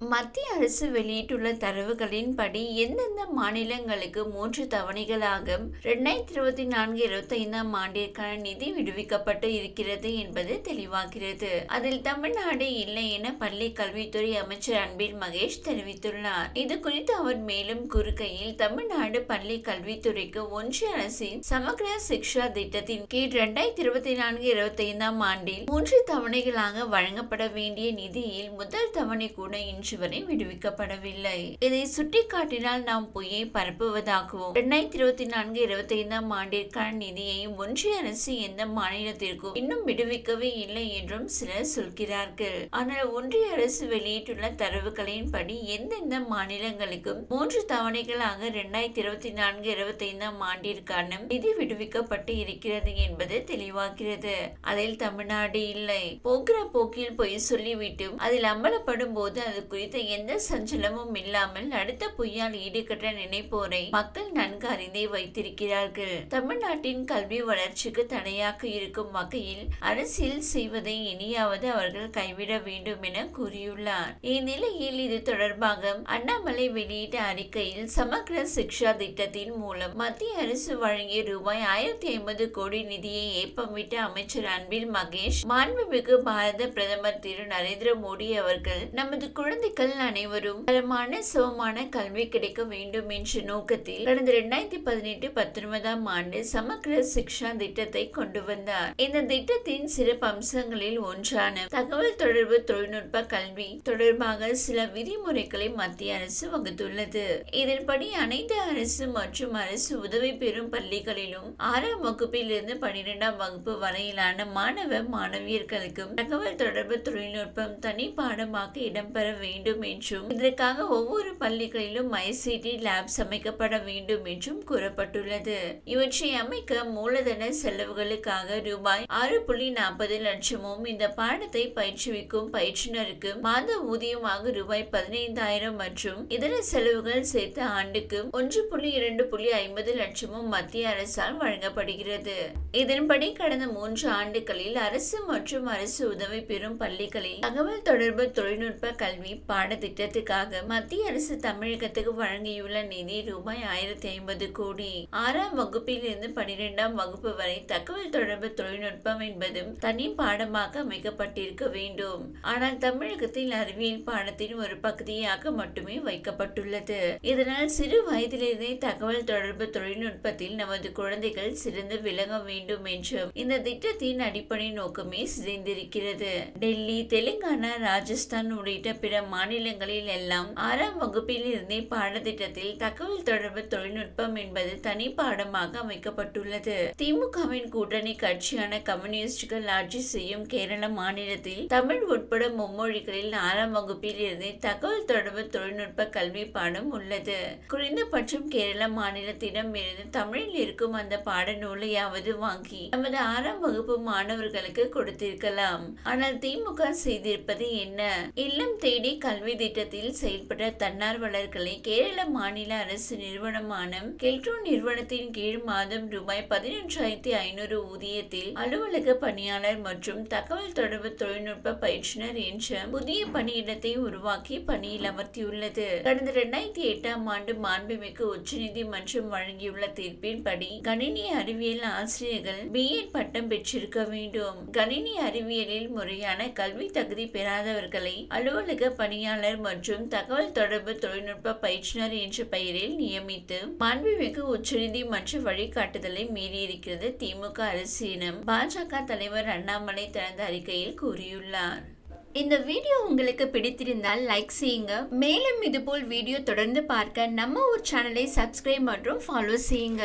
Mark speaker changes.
Speaker 1: மத்திய அரசு வெளியிட்டுள்ள தரவுகளின்படி எந்தெந்த மாநிலங்களுக்கு மூன்று தவணைகளாக இரண்டாயிரத்தி இருபத்தி நான்கு இருபத்தி ஐந்தாம் ஆண்டிற்கான நிதி விடுவிக்கப்பட்டு இருக்கிறது என்பது தெளிவாகிறது. அதில் தமிழ்நாடு இல்லை என பள்ளி கல்வித்துறை அமைச்சர் அன்பில் மகேஷ் தெரிவித்துள்ளார். இது குறித்து அவர் மேலும் கூறுகையில் தமிழ்நாடு பள்ளி கல்வித்துறைக்கு ஒன்றிய அரசின் சமகிர சிக்ஷா திட்டத்தின் கீழ் இரண்டாயிரத்தி இருபத்தி நான்கு இருபத்தி ஐந்தாம் ஆண்டில் மூன்று தவணைகளாக வழங்கப்பட வேண்டிய நிதியில் முதல் தவணை கூட இன்று வரை விடுவிக்கப்படவில்லை. இதை சுட்டிக்காட்டினால் நாம் பொய்யை பரப்புவதாகவும் இரண்டாயிரத்தி இருபத்தி நான்கு இருபத்தி ஐந்தாம் ஆண்டிற்கான நிதியை ஒன்றிய அரசு எந்த மாநிலத்திற்கும் இன்னும் விடுவிக்கவே இல்லை என்றும் சிலர் சொல்கிறார்கள். ஆனால் ஒன்றிய அரசு வெளியிட்டுள்ள தரவுகளின்படி எந்தெந்த மாநிலங்களுக்கும் மூன்று தவணைகளாக இரண்டாயிரத்தி இருபத்தி நான்கு இருபத்தி ஐந்தாம் ஆண்டிற்கான நிதி விடுவிக்கப்பட்டு இருக்கிறது என்பது தெளிவாகிறது. அதில் தமிழ்நாடு இல்லை. போகிற போக்கில் பொய் சொல்லிவிட்டு அதில் அம்பலப்படும் போது அது குறித்து எந்த சஞ்சலமும் இல்லாமல் அடுத்த பொய்யால் ஈடுகட்ட நினைப்போரை மக்கள் நன்கு அறிந்தே வைத்திருக்கிறார்கள். தமிழ்நாட்டின் கல்வி வளர்ச்சிக்கு தடையாக இருக்கும் வகையில் அரசியல் செய்வதை இனியாவது அவர்கள் கைவிட வேண்டும் என கூறியுள்ளார். இந்நிலையில் இது தொடர்பாக அண்ணாமலை வெளியிட்ட அறிக்கையில் சமக்ர சிக்ஷா திட்டத்தின் மூலம் மத்திய அரசு வழங்கிய ரூபாய் ஆயிரத்தி ஐம்பது கோடி நிதியை ஏப்பமிட்ட அமைச்சர் அன்பில் மகேஷ் மாண்புமிகு பாரத பிரதமர் திரு நரேந்திர மோடி அவர்கள் நமது குழந்தை குழந்தைகள் அனைவரும் தரமான சமமான கல்வி கிடைக்க வேண்டும் என்ற நோக்கத்தில் கடந்த இரண்டாயிரத்தி பதினெட்டு பத்தொன்பதாம் ஆண்டு சமக்கிர சிக்ஷா திட்டத்தை கொண்டு வந்தார். இந்த திட்டத்தின் சிறப்பு அம்சங்களில் ஒன்றான தகவல் தொடர்பு தொழில்நுட்ப கல்வி தொடர்பாக சில விதிமுறைகளை மத்திய அரசு வகுத்துள்ளது. இதன்படி அனைத்து அரசு மற்றும் அரசு உதவி பெறும் பள்ளிகளிலும் ஆறாம் வகுப்பிலிருந்து பனிரெண்டாம் வகுப்பு வரையிலான மாணவ மாணவியர்களுக்கும் தகவல் தொடர்பு தொழில்நுட்பம் தனி பாடமாக இடம்பெற வேண்டும் வேண்டும் என்றும் இதற்காக ஒவ்வொரு பள்ளிகளிலும் ஐசிடி லேப்ஸ் அமைக்கப்பட வேண்டும் என்றும் கூறப்பட்டுள்ளது. இவற்றை அமைக்க மூலதன செலவுகளுக்காக ரூபாய் ஆறு புள்ளி நாற்பது லட்சமும் இந்த பாடத்தை பயிற்றுவிக்கும் பயிற்றுனருக்கு மாத ஊதியமாக ரூபாய் பதினைந்தாயிரம் மற்றும் இதர செலவுகள் சேர்த்து ஆண்டுக்கு ஒன்று புள்ளி இரண்டு புள்ளி ஐம்பது லட்சமும் மத்திய அரசால் வழங்கப்படுகிறது. இதன்படி கடந்த மூன்று ஆண்டுகளில் அரசு மற்றும் அரசு உதவி பெறும் பள்ளிகளில் தகவல் தொடர்பு தொழில்நுட்ப கல்வி பாடத்திட்டத்துக்காக மத்திய அரசு தமிழகத்துக்கு வழங்கியுள்ள நிதி ரூபாய் ஆயிரத்தி ஐம்பது கோடி. ஆறாம் வகுப்பிலிருந்து பனிரெண்டாம் வகுப்பு வரை தகவல் தொடர்பு தொழில்நுட்பம் என்பதும் தனி பாடமாக அமைக்கப்பட்டிருக்க வேண்டும். ஆனால் தமிழகத்தில் அறிவியல் பாடத்தின் ஒரு பகுதியாக மட்டுமே வைக்கப்பட்டுள்ளது. இதனால் சிறு வயதிலிருந்தே தகவல் தொடர்பு தொழில்நுட்பத்தில் நமது குழந்தைகள் சிறந்து விளங்க வேண்டும் என்றும் இந்த திட்டத்தின் அடிப்படை நோக்கமே சிதைந்திருக்கிறது. டெல்லி தெலுங்கானா ராஜஸ்தான் உள்ளிட்ட பிற மாநிலங்களில் எல்லாம் ஆறாம் வகுப்பில் இருந்தே பாடத்திட்டத்தில் தகவல் தொடர்பு தொழில்நுட்பம் என்பது தனி பாடமாக அமைக்கப்பட்டுள்ளது. திமுகவின் கூட்டணி கட்சியான கம்யூனிஸ்டுகள் ஆட்சி செய்யும் கேரள மாநிலத்தில் தமிழ் உட்பட மும்மொழிகளில் ஆறாம் வகுப்பில் இருந்தே தகவல் தொடர்பு தொழில்நுட்ப கல்வி பாடம் உள்ளது. குறைந்தபட்சம் கேரள மாநிலத்திடம் இருந்து தமிழில் இருக்கும் அந்த பாடநூலையாவது வாங்கி நமது ஆறாம் வகுப்பு மாணவர்களுக்கு கொடுத்திருக்கலாம். ஆனால் திமுக செய்திருப்பது என்ன? இல்லம் தேடி கல்வி திட்டத்தில் செயல்பட்ட தன்னார்வலர்களை கேரள மாநில அரசு நிறுவனமான கெல்ட்ரோ நிறுவனத்தின் கீழ் மாதம் ரூபாய் பதினொன்றாயிரத்தி ஐநூறு ஊதியத்தில் அலுவலக பணியாளர் மற்றும் தகவல் தொடர்பு தொழில்நுட்ப பயிற்றுனர் என்ற புதிய பணியிடத்தை உருவாக்கி பணியில் அமர்த்தியுள்ளது. கடந்த இரண்டாயிரத்தி எட்டாம் ஆண்டு மாண்புமிகு உச்சநீதிமன்றம் வழங்கியுள்ள தீர்ப்பின்படி கணினி அறிவியல் ஆசிரியர்கள் பிஎட் பட்டம் பெற்றிருக்க வேண்டும். கணினி அறிவியலில் முறையான கல்வி தகுதி பெறாதவர்களை அலுவலக பணியாளர் மற்றும் தகவல் தொடர்பு தொழில்நுட்ப பயிற்றுனர் என்ற பெயரில் நியமித்து மாண்புமிகு உச்சநீதிமன்ற வழிகாட்டுதலை மீறியிருக்கிறது திமுக அரசு பாஜக தலைவர் அண்ணாமலை தனது அறிக்கையில் கூறியுள்ளார். இந்த வீடியோ உங்களுக்கு பிடித்திருந்தால் லைக் செய்யுங்க. மேலும் இதுபோல் வீடியோ தொடர்ந்து பார்க்க நம்ம ஒரு சேனலை சப்ஸ்கிரைப் மற்றும் ஃபாலோ செய்யுங்க.